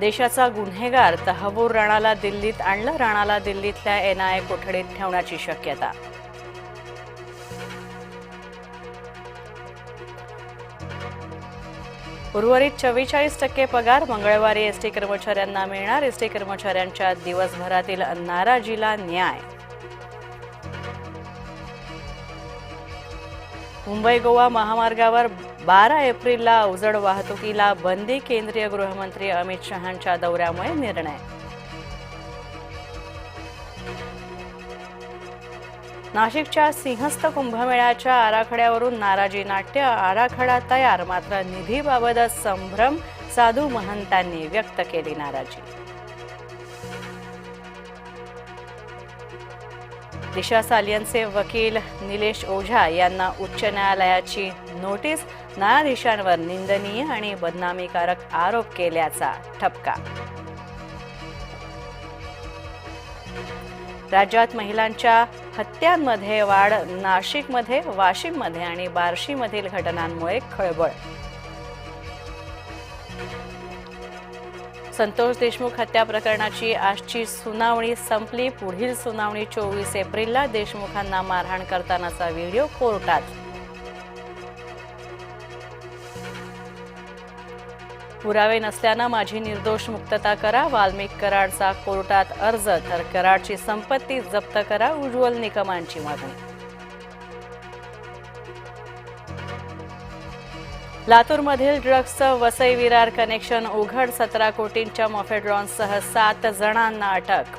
देशाचा गुन्हेगार तहबूर राणाला दिल्लीत आणलं राणाला दिल्लीतल्या एनआयए कोठडीत ठेवण्याची शक्यता. उर्वरित चव्वेचाळीस टक्के पगार मंगळवारी एसटी कर्मचाऱ्यांना मिळणार. एसटी कर्मचाऱ्यांच्या दिवसभरातील नाराजीला न्याय मुंबई गोवा महामार्गावर बारा एप्रिलला अवजड वाहतुकीला बंदी केंद्रीय गृहमंत्री अमित शहांच्या दौऱ्यामुळे निर्णय. नाशिकच्या सिंहस्थ कुंभमेळ्याच्या आराखड्यावरून नाराजी नाट्य आराखडा तयार मात्र निधीबाबतच संभ्रम साधू महंतांनी व्यक्त केली नाराजी. दिशा सालियनचे वकील निलेश ओझा यांना उच्च न्यायालयाची नोटीस न्यायाधीशांवर निंदनीय आणि बदनामीकारक आरोप केल्याचा ठपका. राज्यात महिलांच्या हत्यांमध्ये वाढ नाशिकमध्ये वाशिममध्ये आणि बार्शीमधील घटनांमुळे खळबळ. संतोष देशमुख हत्या प्रकरणाची आजची सुनावणी संपली. पुढील सुनावणी चोवीस एप्रिलला देशमुखांना मारहाण करतानाचा व्हिडिओ कोर्टात. पुरावे नसल्यानं माझी निर्दोष मुक्तता करा वाल्मिक कराडचा कोर्टात अर्ज तर कराडची संपत्ती जप्त करा उज्ज्वल निकमांची मागणी. लातूरमधील ड्रग्जचं वसई विरार कनेक्शन उघड सतरा कोटींच्या मॉफेड्रॉनसह सात जणांना अटक.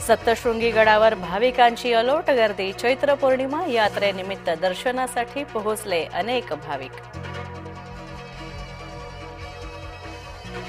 सप्तशृंगी गडावर भाविकांची अलोट गर्दी. चैत्र पौर्णिमा यात्रेनिमित्त दर्शनासाठी पोहोचले अनेक भाविक.